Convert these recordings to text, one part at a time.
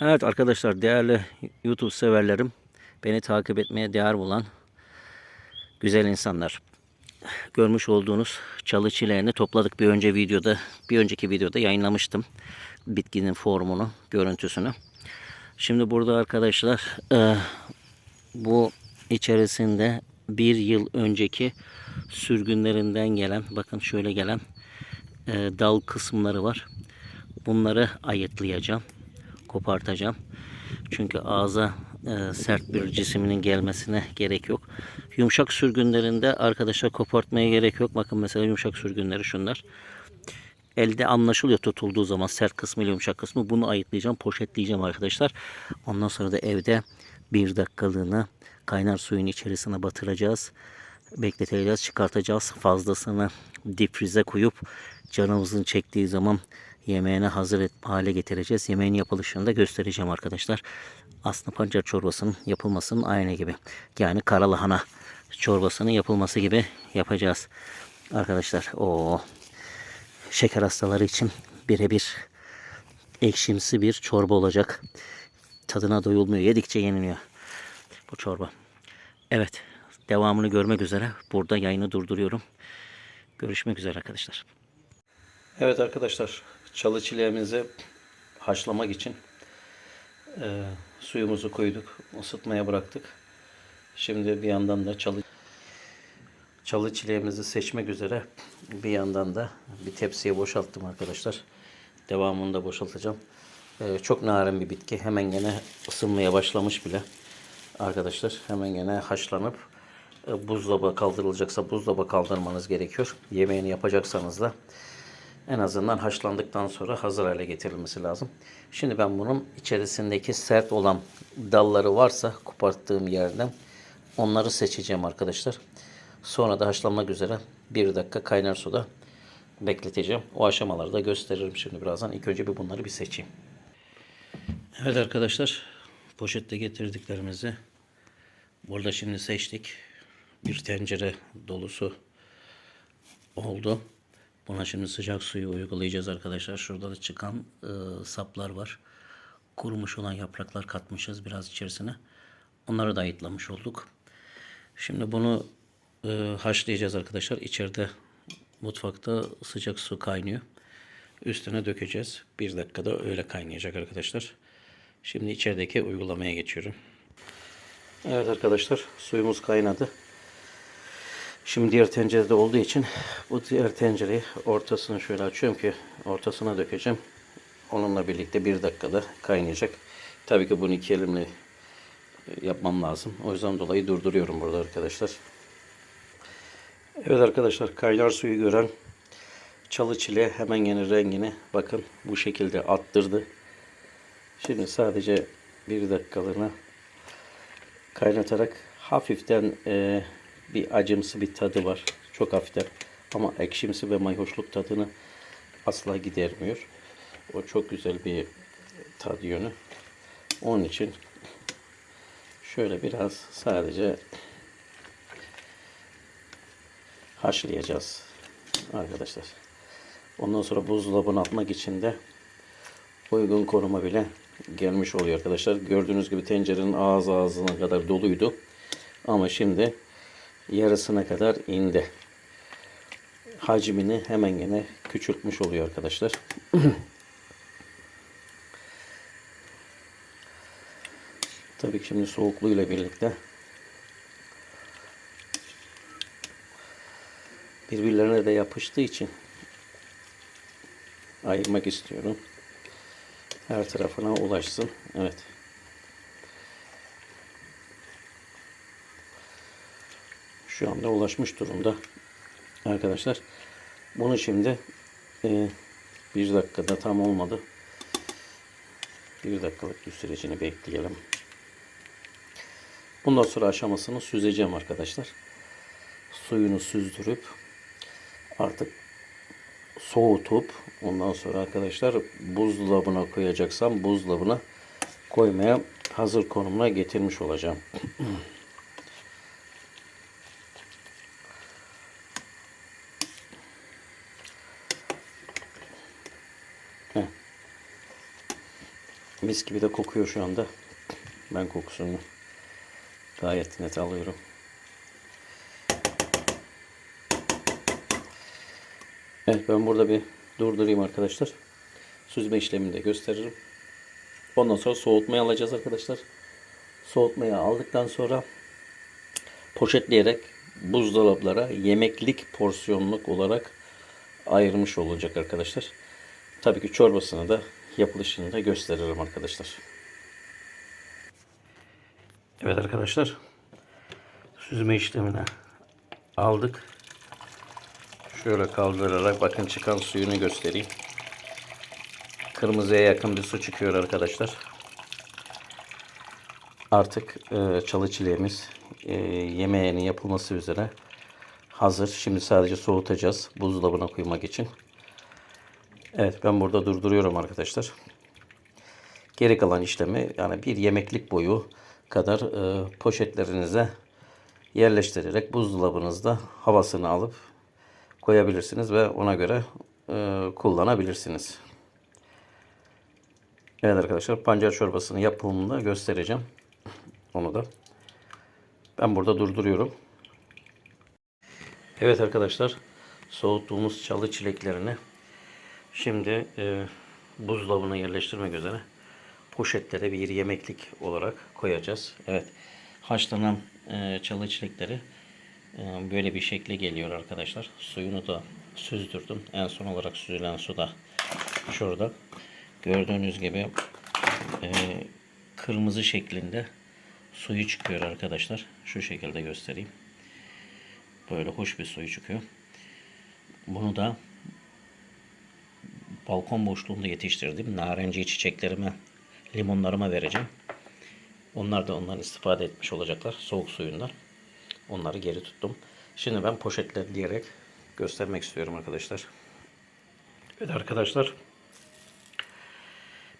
Evet arkadaşlar değerli YouTube severlerim beni takip etmeye değer bulan güzel insanlar. Görmüş olduğunuz çalı çileğini topladık bir önce videoda bir önceki videoda yayınlamıştım. Bitkinin formunu, görüntüsünü. Şimdi burada arkadaşlar e, bu içerisinde bir yıl önceki sürgünlerinden gelen bakın şöyle gelen e, dal kısımları var. Bunları ayıtlayacağım. Kopartacağım. Çünkü ağza e, sert bir cisiminin gelmesine gerek yok. Yumuşak sürgünlerinde arkadaşlar kopartmaya gerek yok. Bakın mesela yumuşak sürgünleri şunlar. Elde anlaşılıyor tutulduğu zaman sert kısmı ile yumuşak kısmı. Bunu ayıtlayacağım, poşetleyeceğim arkadaşlar. Ondan sonra da evde bir dakikalığına kaynar suyun içerisine batıracağız. Bekleteceğiz, çıkartacağız. Fazlasını difrize koyup canımızın çektiği zaman yemeğine hazır et, hale getireceğiz. Yemeğin yapılışını da göstereceğim arkadaşlar. Aslında pancar çorbasının yapılmasının aynı gibi. Yani karalahana çorbasının yapılması gibi yapacağız. Arkadaşlar o şeker hastaları için birebir ekşimsi bir çorba olacak. Tadına doyulmuyor. Yedikçe yeniliyor bu çorba. Evet. Devamını görmek üzere. Burada yayını durduruyorum. Görüşmek üzere arkadaşlar. Evet arkadaşlar. Çalı çileğimizi haşlamak için e, suyumuzu koyduk. ısıtmaya bıraktık. Şimdi bir yandan da çalı çalı çileğimizi seçmek üzere bir yandan da bir tepsiye boşalttım arkadaşlar. Devamını da boşaltacağım. Ee, çok narin bir bitki. Hemen gene ısınmaya başlamış bile. Arkadaşlar hemen gene haşlanıp e, buzdolaba kaldırılacaksa buzdolaba kaldırmanız gerekiyor. Yemeğini yapacaksanız da en azından haşlandıktan sonra hazır hale getirilmesi lazım. Şimdi ben bunun içerisindeki sert olan dalları varsa koparttığım yerden onları seçeceğim arkadaşlar. Sonra da haşlanmak üzere bir dakika kaynar suda bekleteceğim. O aşamaları da gösteririm şimdi birazdan. İlk önce bir bunları bir seçeyim. Evet arkadaşlar poşette getirdiklerimizi burada şimdi seçtik. Bir tencere dolusu oldu. Buna şimdi sıcak suyu uygulayacağız arkadaşlar. Şurada da çıkan e, saplar var. Kurumuş olan yapraklar katmışız biraz içerisine. Onları da ayıtlamış olduk. Şimdi bunu e, haşlayacağız arkadaşlar. İçeride mutfakta sıcak su kaynıyor. Üstüne dökeceğiz. Bir dakikada öyle kaynayacak arkadaşlar. Şimdi içerideki uygulamaya geçiyorum. Evet arkadaşlar suyumuz kaynadı. Şimdi diğer tencerede olduğu için bu diğer tencereyi ortasını şöyle açıyorum ki ortasına dökeceğim. Onunla birlikte bir dakikada kaynayacak. Tabii ki bunu iki elimle yapmam lazım. O yüzden dolayı durduruyorum burada arkadaşlar. Evet arkadaşlar kaynar suyu gören çalı çile hemen yeni rengini bakın bu şekilde attırdı. Şimdi sadece bir dakikalığına kaynatarak hafiften e, bir acımsı bir tadı var. Çok hafiften ama ekşimsi ve mayhoşluk tadını asla gidermiyor. O çok güzel bir tad yönü. Onun için şöyle biraz sadece haşlayacağız arkadaşlar. Ondan sonra buzdolabına atmak için de uygun konuma bile gelmiş oluyor arkadaşlar. Gördüğünüz gibi tencerenin ağız ağzına kadar doluydu. Ama şimdi yarısına kadar indi. Hacmini hemen yine küçültmüş oluyor arkadaşlar. Tabii ki şimdi soğukluğuyla birlikte birbirlerine de yapıştığı için ayırmak istiyorum. Her tarafına ulaşsın. Evet. Şu anda ulaşmış durumda. Arkadaşlar. Bunu şimdi e, bir dakikada tam olmadı. Bir dakikalık bir sürecini bekleyelim. Bundan sonra aşamasını süzeceğim arkadaşlar. Suyunu süzdürüp artık soğutup ondan sonra arkadaşlar buzdolabına koyacaksam buzdolabına koymaya hazır konumuna getirmiş olacağım. Mis gibi de kokuyor şu anda. Ben kokusunu gayet net alıyorum. Evet ben burada bir durdurayım arkadaşlar. Süzme işlemini de gösteririm. Ondan sonra soğutmaya alacağız arkadaşlar. Soğutmaya aldıktan sonra poşetleyerek buzdolaplara yemeklik porsiyonluk olarak ayırmış olacak arkadaşlar. Tabii ki çorbasını da yapılışını da gösteririm arkadaşlar. Evet arkadaşlar. Süzme işlemine aldık. Şöyle kaldırarak bakın çıkan suyunu göstereyim. Kırmızıya yakın bir su çıkıyor arkadaşlar. Artık e, çalı çileğimiz e, yemeğinin yapılması üzere hazır. Şimdi sadece soğutacağız buzdolabına koymak için. Evet ben burada durduruyorum arkadaşlar. Geri kalan işlemi yani bir yemeklik boyu kadar e, poşetlerinize yerleştirerek buzdolabınızda havasını alıp koyabilirsiniz ve ona göre e, kullanabilirsiniz. Evet arkadaşlar pancar çorbasının yapımını da göstereceğim. Onu da. Ben burada durduruyorum. Evet arkadaşlar soğuttuğumuz çalı çileklerini şimdi e, buzdolabına yerleştirmek üzere poşetlere bir yemeklik olarak koyacağız. Evet haşlanan e, çalı çilekleri e, böyle bir şekle geliyor arkadaşlar. Suyunu da süzdürdüm. En son olarak süzülen su da şurada. Gördüğünüz gibi e, kırmızı şeklinde suyu çıkıyor arkadaşlar. Şu şekilde göstereyim. Böyle hoş bir suyu çıkıyor. Bunu da balkon boşluğunda yetiştirdim. Narenciye çiçeklerime, limonlarıma vereceğim. Onlar da ondan istifade etmiş olacaklar. Soğuk suyundan. Onları geri tuttum. Şimdi ben poşetleyerek göstermek istiyorum arkadaşlar. Evet arkadaşlar.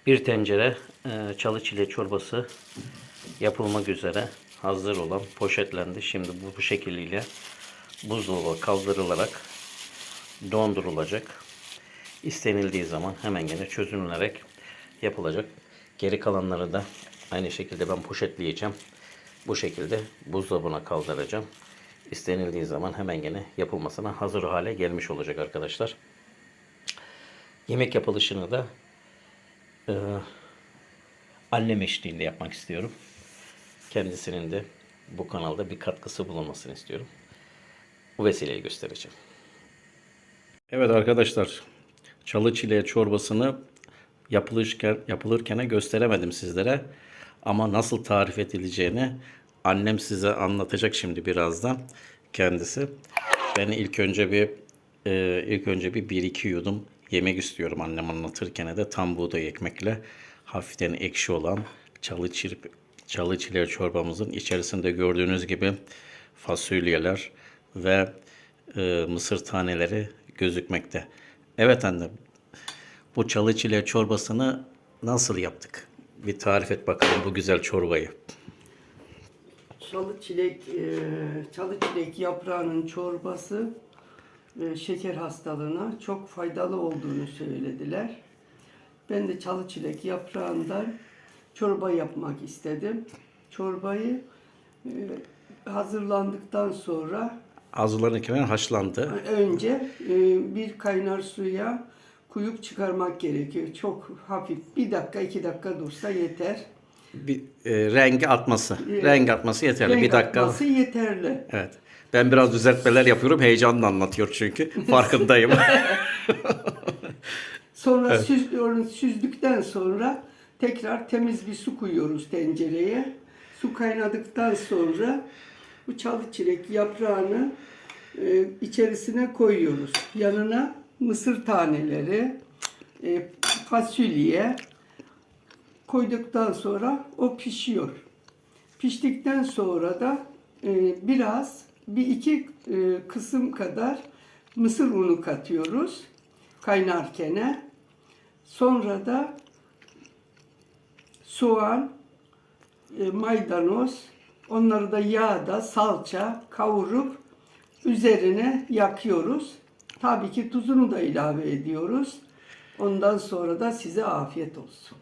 Bir tencere e, çalı çile çorbası yapılmak üzere hazır olan poşetlendi. Şimdi bu, bu şekliyle buzdolabı kaldırılarak dondurulacak. İstenildiği zaman hemen gene çözümlenerek yapılacak. Geri kalanları da aynı şekilde ben poşetleyeceğim. Bu şekilde buzdolabına kaldıracağım. İstenildiği zaman hemen gene yapılmasına hazır hale gelmiş olacak arkadaşlar. Yemek yapılışını da e, annem eşliğinde yapmak istiyorum. Kendisinin de bu kanalda bir katkısı bulunmasını istiyorum. Bu vesileyi göstereceğim. Evet arkadaşlar, çalı çileği çorbasını yapılırken yapılırken gösteremedim sizlere. Ama nasıl tarif edileceğini annem size anlatacak şimdi birazdan kendisi. Ben ilk önce bir e, ilk önce bir bir iki yudum yemek istiyorum annem anlatırken de tam buğday ekmekle hafiften ekşi olan çalı çirp çalı çileği çorbamızın içerisinde gördüğünüz gibi fasulyeler ve e, mısır taneleri gözükmekte. Evet anne bu çalı çileği çorbasını nasıl yaptık? Bir tarif et bakalım bu güzel çorbayı. Çalı çilek, e, çalı çilek yaprağının çorbası e, şeker hastalığına çok faydalı olduğunu söylediler. Ben de çalı çilek yaprağından çorba yapmak istedim. Çorbayı e, hazırlandıktan sonra Hazırlanırken haşlandı. önce e, bir kaynar suya koyup çıkarmak gerekiyor. Çok hafif bir dakika iki dakika dursa yeter. Bir e, rengi atması. E, renk atması yeterli. Renk bir dakika. atması yeterli. Evet. Ben biraz düzeltmeler yapıyorum. Heyecanla anlatıyor çünkü. Farkındayım. Sonra süz, onu süzdükten sonra tekrar temiz bir su koyuyoruz tencereye. Su kaynadıktan sonra bu çalı çilek yaprağını e, içerisine koyuyoruz. Yanına mısır taneleri, e, fasulye koyduktan sonra o pişiyor. Piştikten sonra da e, biraz bir iki e, kısım kadar mısır unu katıyoruz kaynarkene. Sonra da soğan, e, maydanoz, onları da yağda salça kavurup üzerine yakıyoruz. Tabii ki tuzunu da ilave ediyoruz. Ondan sonra da size afiyet olsun.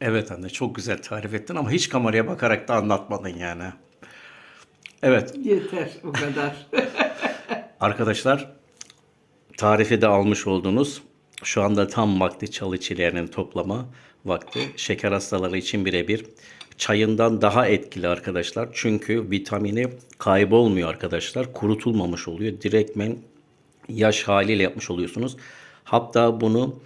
Evet anne çok güzel tarif ettin ama hiç kameraya bakarak da anlatmadın yani. Evet Yeter o kadar. arkadaşlar tarifi de almış oldunuz. Şu anda tam vakti çalı çileğinin toplama vakti. Şeker hastaları için birebir. Çayından daha etkili arkadaşlar. Çünkü vitamini kaybolmuyor arkadaşlar. Kurutulmamış oluyor. Direktmen yaş haliyle yapmış oluyorsunuz. Hatta bunu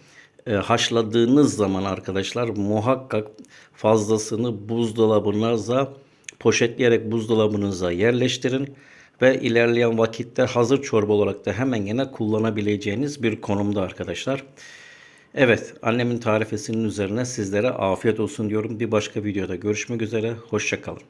e, haşladığınız zaman arkadaşlar muhakkak fazlasını buzdolabınıza poşetleyerek buzdolabınıza yerleştirin ve ilerleyen vakitte hazır çorba olarak da hemen gene kullanabileceğiniz bir konumda arkadaşlar. Evet annemin tarifesinin üzerine sizlere afiyet olsun diyorum. Bir başka videoda görüşmek üzere. Hoşçakalın.